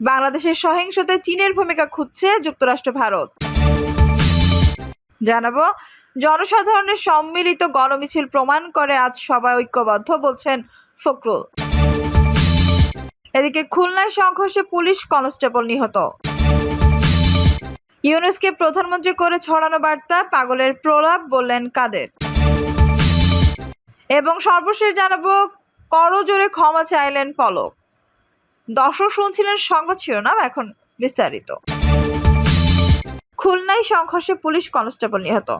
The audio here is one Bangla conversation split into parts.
বাংলাদেশের সহিংসতায় চীনের ভূমিকা খুঁজছে যুক্তরাষ্ট্র, ভারত। জানাব, জনসাধারণের সম্মিলিত গণমিছিল প্রমাণ করে আজ সবাই ঐক্যবদ্ধ, বলছেন ফখরুল। এদিকে খুলনায় সংঘর্ষে পুলিশ কনস্টেবল নিহত। ইউনুসকে প্রধানমন্ত্রী করে ছড়ানো বার্তা, পাগলের প্রলাপ, বললেন কাদের। এবং সর্বশেষ জানাব করজোরে ক্ষমা চাইলেন পলক। দর্শক শুনছিলেন সংবাদ শিরোনাম, এখন বিস্তারিত। খুলনায় সংঘর্ষে পুলিশ কনস্টেবল নিহত।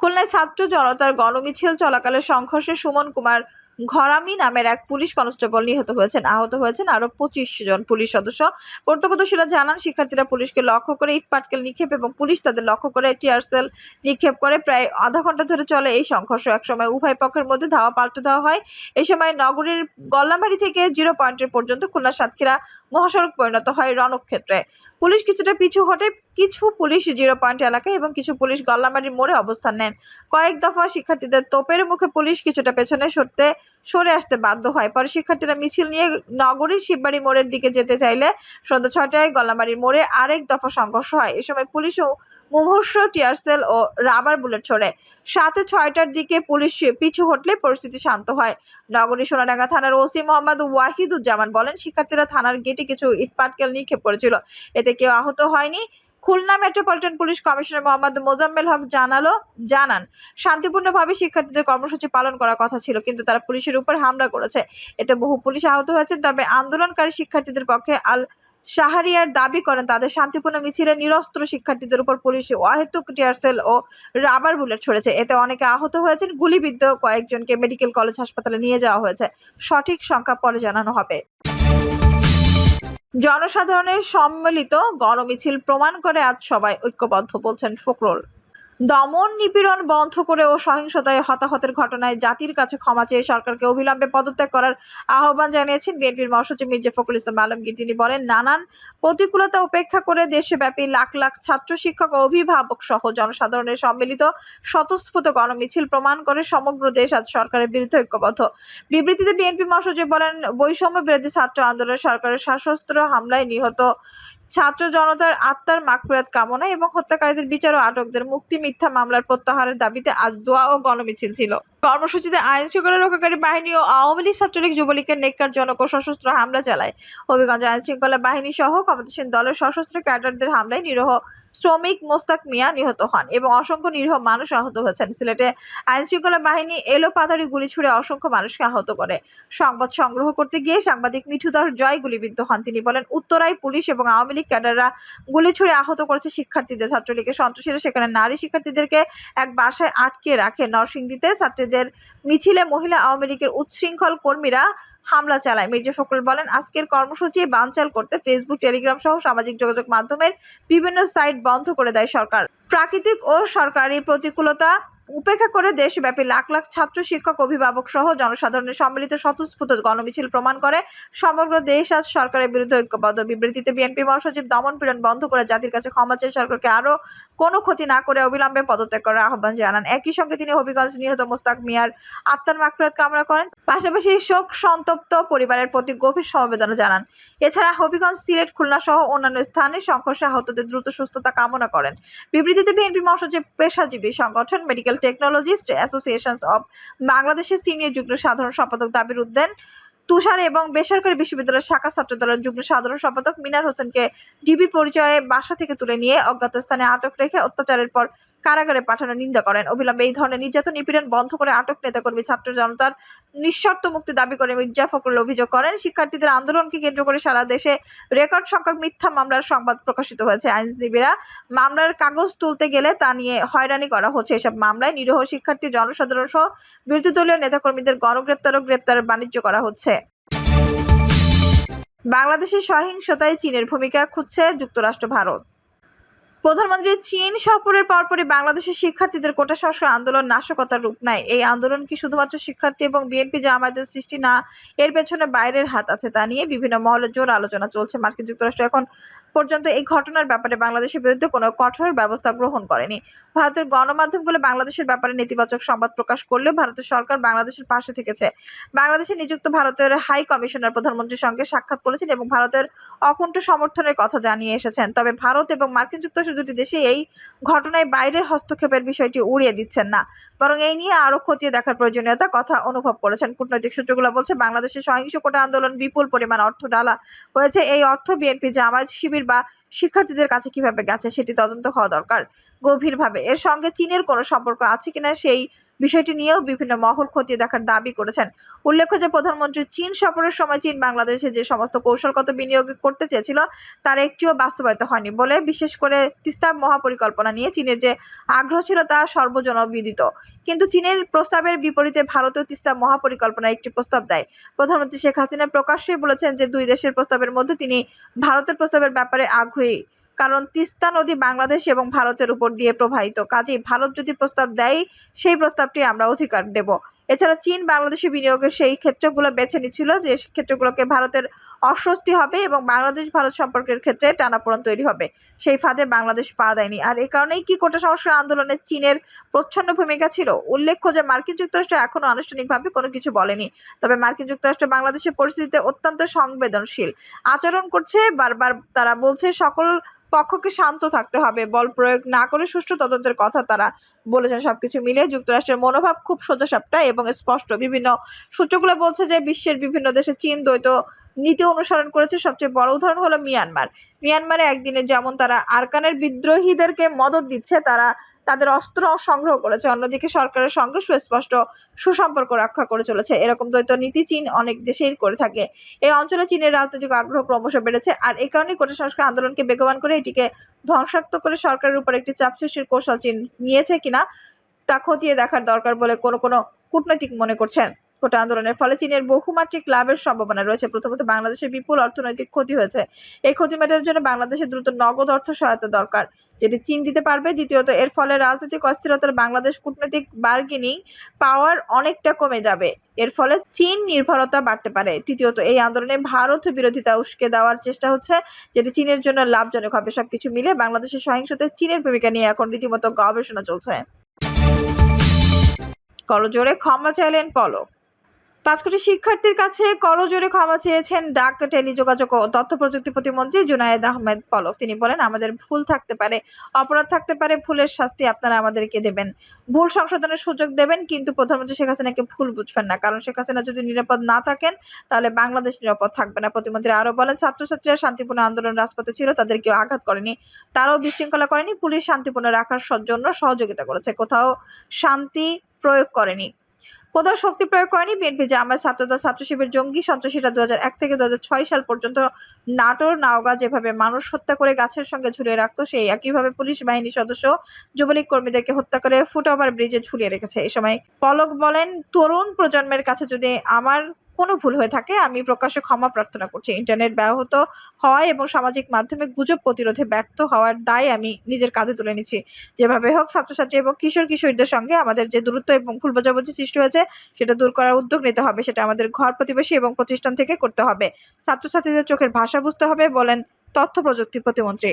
খুলনায় ছাত্র জনতার গণমিছিল চলাকালে সংঘর্ষে সুমন কুমার ঘরামি নামের এক পুলিশ কনস্টেবল নিহত হয়েছেন। আহত হয়েছেন আরও পঁচিশ জন পুলিশ সদস্য। প্রত্যক্ষদর্শীরা জানান, শিক্ষার্থীরা পুলিশকে লক্ষ্য করে ইট পাটকেল নিক্ষেপ এবং পুলিশ তাদের লক্ষ্য করে টিয়ার সেল নিক্ষেপ করে। প্রায় আধা ঘণ্টা ধরে চলে এই সংঘর্ষ। একসময় উভয় পক্ষের মধ্যে ধাওয়া পাল্টে দেওয়া হয়। এই সময় নগরীর গল্লামারি থেকে জিরো পয়েন্টের পর্যন্ত খুলনা সাতক্ষীরা মহাসড়ক পরিণত হয় রণক্ষেত্রে। পুলিশ কিছুটা পিছু হটে, কিছু পুলিশ জিরো পয়েন্ট এলাকায় এবং কিছু পুলিশ গল্লামারির মোড়ে অবস্থান নেন। কয়েক দফা শিক্ষার্থীদের তোপের মুখে পুলিশ কিছুটা পেছনে সরতে, সরে আসতে বাধ্য হয়। পরে শিক্ষার্থীরা মিছিল নিয়ে নগরীর শিববাড়ি মোড়ের দিকে যেতে চাইলে সন্ধ্যা ছটায় গল্লামারির মোড়ে আরেক দফা সংঘর্ষ হয়। এ সময় পুলিশ ও মুমূর্ষ টিয়ারসেল ও রাবার বুলেট ছোড়ে সাথে ছয়টার দিকে পুলিশ পিছু হটলে পরিস্থিতি শান্ত হয়। নগরী সোনাডাঙ্গা থানার ওসি মোহাম্মদ ওয়াহিদুজ্জামান বলেন, শিক্ষার্থীরা থানার গেটে কিছু ইটপাটকেল নিক্ষেপ করেছিল। এতে কেউ আহত হয়নি। Khulna metropolitan police commissioner Mohammad Mozammel Haque জানালো, জানান, শান্তিপূর্ণভাবে শিক্ষার্থীদের কর্মসূচি পালন করার কথা ছিল, কিন্তু তারা পুলিশের উপর হামলা করেছে। এতে বহু পুলিশ আহত হয়েছেন, তবে আন্দোলনকারী শিক্ষার্থীদের পক্ষে আল শাহরিয়ার দাবি করেন, তাদের শান্তিপূর্ণ মিছিলে নিরস্ত্র শিক্ষার্থীদের উপর পুলিশ অহেতুক টিয়ারসেল ও রাবার বুলেট ছড়েছে। এতে অনেকে আহত হয়েছেন, গুলিবিদ্ধ কয়েকজনকে মেডিকেল কলেজ হাসপাতালে নিয়ে যাওয়া হয়েছে। সঠিক সংখ্যা পরে জানানো হবে। জনসাধারণের সম্মিলিত গণমিছিল প্রমাণ করে আজ সবাই ঐক্যবদ্ধ, বলছেন ফখরুল। দমন নিপীড়ন বন্ধ করে ও সহিংসতায় হতাহতের ঘটনায় জাতির কাছে ক্ষমা চেয়ে সরকারকে অবিলম্বে পদত্যাগ করার আহ্বান জানিয়েছেন বিএনপির মহাসচিব মির্জা ফখরুল ইসলাম আলমগীর। তিনি বলেন, নানান প্রতিকূলতা উপেক্ষা করে দেশব্যাপী লাখ লাখ ছাত্র শিক্ষক ও অভিভাবক সহ জনসাধারণের সম্মিলিত স্বতঃস্ফূর্ত গণমিছিল প্রমাণ করে সমগ্র দেশ আজ সরকারের বিরুদ্ধে ঐক্যবদ্ধ। বিবৃতিতে বিএনপি মহাসচিব বলেন, বৈষম্য বিরোধী ছাত্র আন্দোলনে সরকারের সশস্ত্র হামলায় নিহত ছাত্র জনতার আত্মার মাগফিরাত কামনা এবং হত্যাকারীদের বিচার ও আটকদের মুক্তি মিথ্যা মামলার প্রত্যাহারের দাবিতে আজ দোয়া ও গণমিছিল ছিল। কর্মসূচিতে আইন শৃঙ্খলা রক্ষাকারী বাহিনী ও আওয়ামী লীগ ছাত্রলীগ যুবলীগের নেককারজনক ও সশস্ত্র হামলা চালায়। হবিগঞ্জ আইন শৃঙ্খলা বাহিনী সহ ক্ষমতাসীন দলের সশস্ত্র ক্যাডারদের হামলায় নিরহ শ্রমিক মোস্তাক মিয়া নিহত হন এবং অসংখ্য নিরীহ মানুষ আহত হয়েছেন। সিলেটে আইন শৃঙ্খলা বাহিনী এলো পাতারি গুলি ছুড়ে অসংখ্য মানুষকে আহত করে। সংবাদ সংগ্রহ করতে গিয়ে সাংবাদিক মিঠুদার জয় গুলিবিদ্ধ হন। তিনি বলেন, উত্তরায় পুলিশ এবং আওয়ামী লীগ ক্যাডাররা গুলি ছুড়ে আহত করেছে শিক্ষার্থীদের। ছাত্রলীগের সন্ত্রাসীরা সেখানে নারী শিক্ষার্থীদেরকে এক বাসায় আটকে রাখে। নরসিংদীতে ছাত্রীদের মিছিলে মহিলা আওয়ামী লীগের উচ্ছৃঙ্খল কর্মীরা হামলা চালায়। মির্জা ফখরুল বলেন, আজকের কর্মসূচি বানচাল করতে ফেসবুক টেলিগ্রাম সহ সামাজিক যোগাযোগ মাধ্যমের বিভিন্ন সাইট বন্ধ করে দেয় সরকার। প্রাকৃতিক ও সরকারি প্রতিকূলতা উপেক্ষা করে দেশব্যাপী লাখ লাখ ছাত্র, শিক্ষক, অভিভাবক সহ জনসাধারণের সম্মিলিত স্বতঃস্ফূর্ত গণমিছিল প্রমাণ করে। সমগ্র দেশ আজ সরকারের বিরুদ্ধে ঐক্যবদ্ধ। বিবৃতিতে বিএনপি মহাসচিব দমন পীড়ন বন্ধ করে জাতির কাছে ক্ষমা চেয়ে সরকারকে আরও কোনো ক্ষতি না করে অবিলম্বে পদত্যাগ করার আহ্বান জানান। একই সঙ্গে তিনি হবিগঞ্জ নিহত মোস্তাক মিয়ার আত্মার মাগফিরাত কামনা করেন। পাশাপাশি শোক সন্তপ্ত পরিবারের প্রতি গভীর সমবেদনা জানান। এছাড়া হবিগঞ্জ সিলেট, খুলনা সহ অন্যান্য স্থানে সংঘর্ষে আহতদের দ্রুত সুস্থতা কামনা করেন। বিবৃতিতে বিএনপি মহাসচিব পেশাজীবী সংগঠন মেডিকেল টেকনোলজিস্ট অ্যাসোসিয়েশন অব বাংলাদেশের সিনিয়র যুগ্ম সাধারণ সম্পাদক দাবির উদ্দেন তুষার এবং বেসরকারি বিশ্ববিদ্যালয়ের শাখা ছাত্র দলের যুগ্ম সাধারণ সম্পাদক মিনার হোসেনকে ডিবি পরিচয়ে বাসা থেকে তুলে নিয়ে অজ্ঞাত স্থানে আটক রেখে অত্যাচারের পর কারাগারে পাঠানোর নিন্দা করেন। অবিলম্বে এই ধরনের নির্যাতন নিপীড়ন বন্ধ করে আটক নেতাকর্মী ছাত্র জনতার নিঃশর্ত মুক্তি দাবি করে মির্জা ফখরুল অভিযোগ করেন। শিক্ষার্থীদের আন্দোলনকে কেন্দ্র করে সারা দেশে রেকর্ড সংখ্যক মিথ্যা মামলার সংবাদ প্রকাশিত হয়েছে। আইনজীবীরা মামলার কাগজ তুলতে গেলে তা নিয়ে হয়রানি করা হচ্ছে। এসব মামলায় নিরীহ শিক্ষার্থী, জনসাধারণ সহ বিরোধী দলীয় নেতাকর্মীদের গণগ্রেপ্তার ও গ্রেপ্তারের বাণিজ্য করা হচ্ছে। বাংলাদেশের সহিংসতায় চীনের ভূমিকা খুঁজছে যুক্তরাষ্ট্র, ভারত। প্রধানমন্ত্রী চীন সফরের পরপরই বাংলাদেশের শিক্ষার্থীদের কোটা সংস্কার আন্দোলন নাশকতার রূপ নেয়। এই আন্দোলন কি শুধুমাত্র শিক্ষার্থী এবং বিএনপি জামায়াতের সৃষ্টি না, এর পেছনে বাইরের হাত আছে তা নিয়ে বিভিন্ন মহলে জোর আলোচনা চলছে মার্কিন যুক্তরাষ্ট্র। এখন পর্যন্ত এই ঘটনার ব্যাপারে বাংলাদেশের বিরুদ্ধে কোনো কঠোর ব্যবস্থা গ্রহণ করেনি। ভারতের গণমাধ্যমগুলো বাংলাদেশের ব্যাপারে নেতিবাচক সংবাদ প্রকাশ করলেও ভারতের সরকার বাংলাদেশের পাশে থেকেছে। বাংলাদেশে নিযুক্ত ভারতের হাই কমিশনার প্রধানমন্ত্রীর সঙ্গে সাক্ষাৎ করেছেন এবং ভারতের অকুণ্ঠ সমর্থনের কথা জানিয়ে এসেছেন। তবে ভারত এবং মার্কিন যুক্তরাষ্ট্র দুটি দেশে এই ঘটনায় বাইরের হস্তক্ষেপের বিষয়টি উড়িয়ে দিচ্ছেন না। বরং এই নিয়ে আরও খতিয়ে দেখার প্রয়োজনীয়তা কথা অনুভব করেছেন। কূটনৈতিক সূত্রগুলো বলছে বাংলাদেশের সহিংস কোটা আন্দোলন, বিপুল পরিমাণ অর্থ ডালা হয়েছে। এই অর্থ বিএনপি জামায়াত শিবির বা শিক্ষার্থীদের কাছে কীভাবে গেছে সেটি তদন্ত হওয়া দরকার। গভীরভাবে। এর সঙ্গে চীনের কোনো সম্পর্ক আছে কিনা সেই বিষয়টি নিয়েও বিভিন্ন মহল খতিয়ে দেখার দাবি করেছেন। উল্লেখ্য যে, প্রধানমন্ত্রী চীন সফরের সময় চীন বাংলাদেশে যে সমস্ত কৌশলগত বিনিয়োগ করতে চেয়েছিল, তার একটিও বাস্তবায়িত হয়নি বলে বিশেষ করে তিস্তা মহাপরিকল্পনা নিয়ে চীনের যে আগ্রহ ছিল তা সর্বজনবিদিত। কিন্তু চীনের প্রস্তাবের বিপরীতে ভারতীয় তিস্তা মহাপরিকল্পনার একটি প্রস্তাব দেয়। প্রধানমন্ত্রী শেখ হাসিনা প্রকাশ্যেই বলেছেন যে, দুই দেশের প্রস্তাবের মধ্যে তিনি ভারতের প্রস্তাবের ব্যাপারে আগ্রহী। কারণ তিস্তা নদী বাংলাদেশ এবং ভারতের উপর দিয়ে প্রবাহিত। কাজেই ভারত যদি প্রস্তাব দেয়, সেই প্রস্তাবটি আমরা অধিকার দেব। এছাড়া চীন বাংলাদেশে বিনিয়োগের সেই ক্ষেত্রগুলো বেছে নিচ্ছিল যে ক্ষেত্রগুলোকে ভারতের অস্বস্তি হবে এবং বাংলাদেশ ভারত সম্পর্কের ক্ষেত্রে টানাপোড়ন তৈরি হবে। সেই ফাঁদে বাংলাদেশ পা দেয়নি। আর এ কারণেই কি কোটা সংস্কার আন্দোলনে চীনের প্রচ্ছন্ন ভূমিকা ছিল? উল্লেখ্য যে মার্কিন যুক্তরাষ্ট্র এখনও আনুষ্ঠানিকভাবে কোনো কিছু বলেনি। তবে মার্কিন যুক্তরাষ্ট্র বাংলাদেশের পরিস্থিতিতে অত্যন্ত সংবেদনশীল। আচরণ করছে বারবার তারা বলছে সকল পক্ষকে শান্ত থাকতে হবে। বল প্রয়োগ না করে সুষ্ঠু তদন্তের কথা তারা বলেছেন। সবকিছু মিলে যুক্তরাষ্ট্রের মনোভাব খুব সোজাসাপটা এবং স্পষ্ট। বিভিন্ন সূত্রগুলো বলছে যে বিশ্বের বিভিন্ন দেশে চীন দ্বৈত নীতি অনুসরণ করেছে। সবচেয়ে বড় উদাহরণ হলো মিয়ানমার। মিয়ানমারে একদিনে যেমন তারা আরকানের বিদ্রোহীদেরকে মদত দিচ্ছে, তারা তাদের অস্ত্র সংগ্রহ করেছে। অন্যদিকে সরকারের সঙ্গে সুস্পষ্ট সুসম্পর্ক রক্ষা করে চলেছে। এরকম দ্বৈত নীতি চীন অনেক দেশেই করে থাকে। এই অঞ্চলে চীনের রাজনৈতিক আগ্রহ ক্রমশ বেড়েছে। আর এ কারণে কোটা সংস্কার আন্দোলনকে বেগবান করে এটিকে ধ্বংসাত্মক করে সরকারের উপর একটি চাপ সৃষ্টির কৌশল চীন নিয়েছে কিনা, তা খতিয়ে দেখার দরকার বলে কোনো কোনো কূটনৈতিক মনে করছেন। কোটা আন্দোলনের ফলে চীনের বহুমাত্রিক লাভের সম্ভাবনা রয়েছে। প্রথমত, বাংলাদেশের বিপুল অর্থনৈতিক ক্ষতি হয়েছে। এই ক্ষতি মেটানোর জন্য বাংলাদেশের দ্রুত নগদ অর্থ সহায়তা দরকার, যেটি চীন দিতে পারবে। দ্বিতীয়ত, এর ফলে রাজনৈতিক অস্থিরতার বাংলাদেশ কূটনৈতিক বার্গেনিং পাওয়ার অনেকটা কমে যাবে। এর ফলে চীন নির্ভরতা বাড়তে পারে। তৃতীয়ত, এই আন্দোলনে ভারত বিরোধিতা উস্কে দেওয়ার চেষ্টা হচ্ছে, যেটি চীনের জন্য লাভজনক হবে। সবকিছু মিলে বাংলাদেশের সহিংসতায় চীনের ভূমিকা নিয়ে এখন রীতিমতো গবেষণা চলছে। করজোরে ক্ষমা চাইলেন পলক। পাঁচ কোটি শিক্ষার্থীর কাছে করজোরে ক্ষমা চেয়েছেন ডাক টেলিযোগাযোগ ও তথ্য প্রযুক্তি প্রতিমন্ত্রী জুনায়েদ আহমেদ পলক। তিনি বলেন, আমাদের ভুল থাকতে পারে, অপরাধ থাকতে পারে, ভুলের শাস্তি আপনারা আমাদেরকে দেবেন। ভুল সংশোধনের সুযোগ দেবেন, কিন্তু প্রধানমন্ত্রী শেখ হাসিনাকে ভুল বুঝবেন না। কারণ শেখ হাসিনা যদি নিরাপদ না থাকেন, তাহলে বাংলাদেশ নিরাপদ থাকবে না। প্রতিমন্ত্রী আরও বলেন, ছাত্রছাত্রীরা শান্তিপূর্ণ আন্দোলন রাজপথে ছিল তাদের কেউ আঘাত করেনি। তারাও বিশৃঙ্খলা করেনি, পুলিশ শান্তিপূর্ণ রাখার জন্য সহযোগিতা করেছে। কোথাও শান্তি প্রয়োগ করেনি। কোথাও শক্তি প্রয়োগ করেনি বিএনপি জামায়াত ছাত্রদল, ছাত্র শিবির, জঙ্গি সন্ত্রাসীরা দু থেকে দুহাজার ছয় সাল পর্যন্ত নাটোর, নাওগা যেভাবে মানুষ হত্যা করে গাছের সঙ্গে ঝুলিয়ে রাখতো, সেই একইভাবে পুলিশ বাহিনী সদস্য, যুবলীগ কর্মীদেরকে হত্যা করে ফুটওভার ব্রিজে ঝুলিয়ে রেখেছে। এ সময় পলক বলেন, তরুণ প্রজন্মের কাছে যদি আমার কোনো ভুল হয়ে থাকে, আমি প্রকাশ্যে ক্ষমা প্রার্থনা করছি। ইন্টারনেট ব্যাহত হওয়ায় এবং সামাজিক মাধ্যমে গুজব প্রতিরোধে ব্যর্থ হওয়ার দায় আমি নিজের কাঁধে তুলে নিচ্ছি। যেভাবে হোক, ছাত্রছাত্রী এবং কিশোর কিশোরীদের সঙ্গে আমাদের যে দূরত্ব এবং ভুল বোঝাবুঝি সৃষ্টি হয়েছে, সেটা দূর করার উদ্যোগ নিতে হবে। সেটা আমাদের ঘর প্রতিবেশী এবং প্রতিষ্ঠান থেকে করতে হবে। ছাত্রছাত্রীদের চোখের ভাষা বুঝতে হবে, বলেন তথ্য প্রযুক্তি প্রতিমন্ত্রী।